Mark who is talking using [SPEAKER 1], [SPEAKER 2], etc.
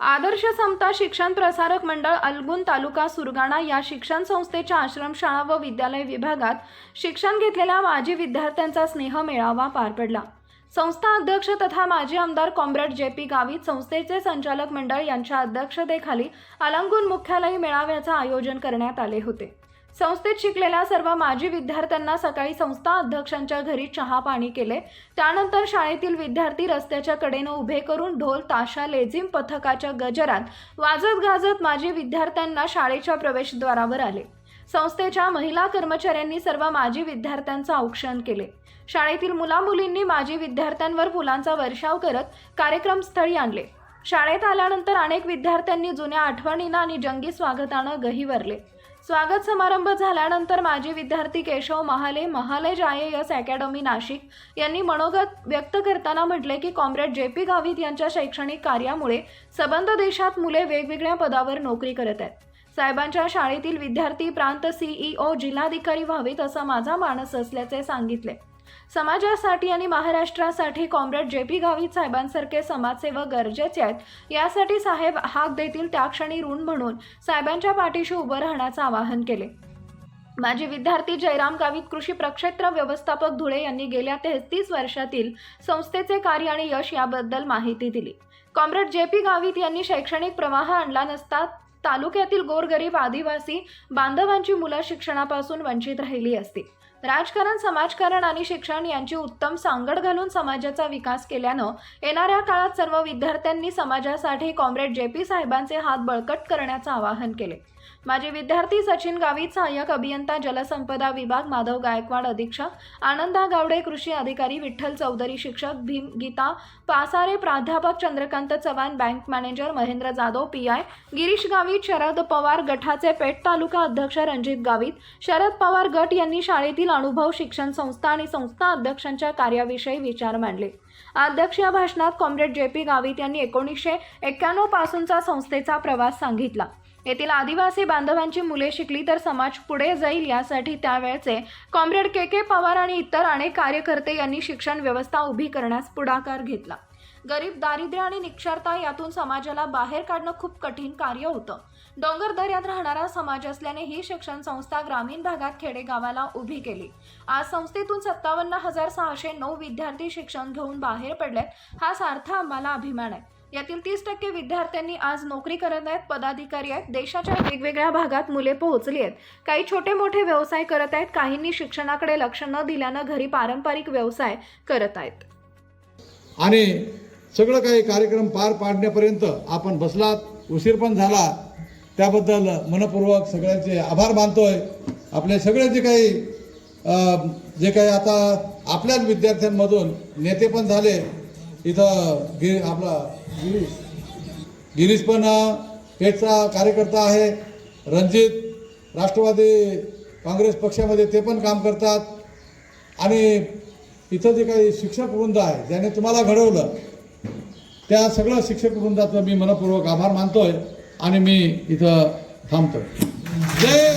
[SPEAKER 1] आदर्श समता शिक्षण प्रसारक मंडळ अलगुन तालुका सुरगाणा या शिक्षण संस्थेच्या आश्रमशाळा व विद्यालय विभागात शिक्षण घेतलेल्या माजी विद्यार्थ्यांचा स्नेह मेळावा पार पडला. संस्था अध्यक्ष तथा माजी आमदार कॉम्रेड जे पी गावित संस्थेचे संचालक मंडळ यांच्या अध्यक्षतेखाली अलंगून मुख्यालय मेळाव्याचं आयोजन करण्यात आले होते. संस्थेत शिकलेल्या सर्व माजी विद्यार्थ्यांना सकाळी संस्था अध्यक्षांच्या घरी चहा पाणी केले. त्यानंतर शाळेतील विद्यार्थी रस्त्याच्या कडेनं उभे करून ढोल ताशा लेझिम पथकाच्या गजरात वाजत गाजत माजी विद्यार्थ्यांना शाळेच्या प्रवेशद्वारावर आले. संस्थेच्या महिला कर्मचाऱ्यांनी सर्व माजी विद्यार्थ्यांचं औक्षण केले. शाळेतील मुलामुलींनी माजी विद्यार्थ्यांवर फुलांचा वर्षाव करत कार्यक्रम स्थळी आणले. शाळेत आल्यानंतर अनेक विद्यार्थ्यांनी जुन्या आठवणींना आणि जंगी स्वागतानं गहिवरले. स्वागत समारंभ झाल्यानंतर माजी विद्यार्थी Keshav Mahale Mahale's I A S academy Nashik यांनी मनोगत व्यक्त करताना म्हटले की कॉम्रेड जे पी गावित यांच्या शैक्षणिक कार्यामुळे सबंध देशात मुले वेगवेगळ्या पदावर नोकरी करत आहेत. साहेबांच्या शाळेतील विद्यार्थी प्रांत सीईओ जिल्हाधिकारी व्हावेत असा माझा मानस असल्याचे सांगितले. समाजासाठी आणि महाराष्ट्रासाठी कॉम्रेड जे पी गावित साहेबांसारखे समाजसेवक गरजेचे आहेत. यासाठी साहेब हाक देतील त्या क्षणी ऋण म्हणून साहेबांच्या पाठीशी उभं राहण्याचं आवाहन केले. माजी विद्यार्थी जयराम गावित कृषी प्रक्षेत्र व्यवस्थापक धुळे यांनी गेल्या तेहतीस वर्षातील संस्थेचे कार्य आणि यश याबद्दल माहिती दिली. कॉम्रेड जे पी गावित यांनी शैक्षणिक प्रवाह आणला नसता तालुक्यातील गोरगरीब आदिवासी बांधवांची मुलं शिक्षणापासून वंचित राहिली असती. राजकारण समाजकारण आणि शिक्षण यांची उत्तम सांगड घालून समाजाचा विकास केल्यानं येणाऱ्या काळात सर्व विद्यार्थ्यांनी समाजासाठी कॉम्रेड जे पी साहेबांचे हात बळकट करण्याचं आवाहन केले. माझे विद्यार्थी सचिन गावित सहाय्यक अभियंता जलसंपदा विभाग माधव गायकवाड अधीक्षक आनंदा गावडे कृषी अधिकारी विठ्ठल चौधरी शिक्षक भीम गीता पासारे प्राध्यापक Chandrakant Chavan bank manager Mahendra Jadhav P I Girish Gavit Sharad Pawar गटाचे पेठ तालुका अध्यक्ष रणजित गावित शरद पवार गट यांनी शाळेतील अनुभव शिक्षण संस्था आणि संस्था अध्यक्षांच्या कार्याविषयी विचार मांडले. अध्यक्ष या भाषणात कॉम्रेड जे पी गावित यांनी एकोणीसशे एक्क्याण्णव पासूनचा संस्थेचा प्रवास सांगितला. येथील आदिवासी बांधवांची मुले शिकली तर समाज पुढे जाईल यासाठी त्यावेळचे कॉम्रेड के के पवार आणि इतर अनेक कार्यकर्ते यांनी शिक्षण व्यवस्था उभी करण्यास पुढाकार घेतला. गरीब दारिद्र्य आणि निक्षरता यातून समाजाला बाहेर काढणं खूप कठीण कार्य होतं. डोंगर दर्यात राहणारा समाज असल्याने ही शिक्षण संस्था ग्रामीण भागात खेडेगावाला उभी केली. आज संस्थेतून सत्तावन्न हजार सहाशे नऊ विद्यार्थी शिक्षण घेऊन बाहेर पडलेत हा सार्थ आम्हाला अभिमान आहे. यातील तीस टक्के विद्यार्थ्यांनी आज नोकरी करत आहेत पदाधिकारी आहेत देशाच्या वेगवेगळ्या भागात मुले पोहोचली आहेत. काही छोटे मोठे व्यवसाय करत आहेत काहींनी शिक्षणाकडे लक्ष न दिल्यानं घरी पारंपरिक व्यवसाय करत आहेत.
[SPEAKER 2] आणि सगळं काही कार्यक्रम पार पाडण्यापर्यंत आपण बसलात उशीर पण झाला. त्याबद्दल मनपूर्वक सगळ्यांचे आभार मानतोय. आपले सगळे जे काही जे काही आता आपल्याच विद्यार्थ्यांमधून नेते पण झाले. इथं गिरी आपला गिरीश. गिरीश पण पेठचा कार्यकर्ता आहे. रणजित राष्ट्रवादी काँग्रेस पक्षामध्ये ते पण काम करतात. आणि इथं जे काही शिक्षक वृंद आहे ज्याने तुम्हाला घडवलं त्या सगळं शिक्षक वृंदाचं मी मनपूर्वक आभार मानतोय आणि मी इथं थांबतोय. जय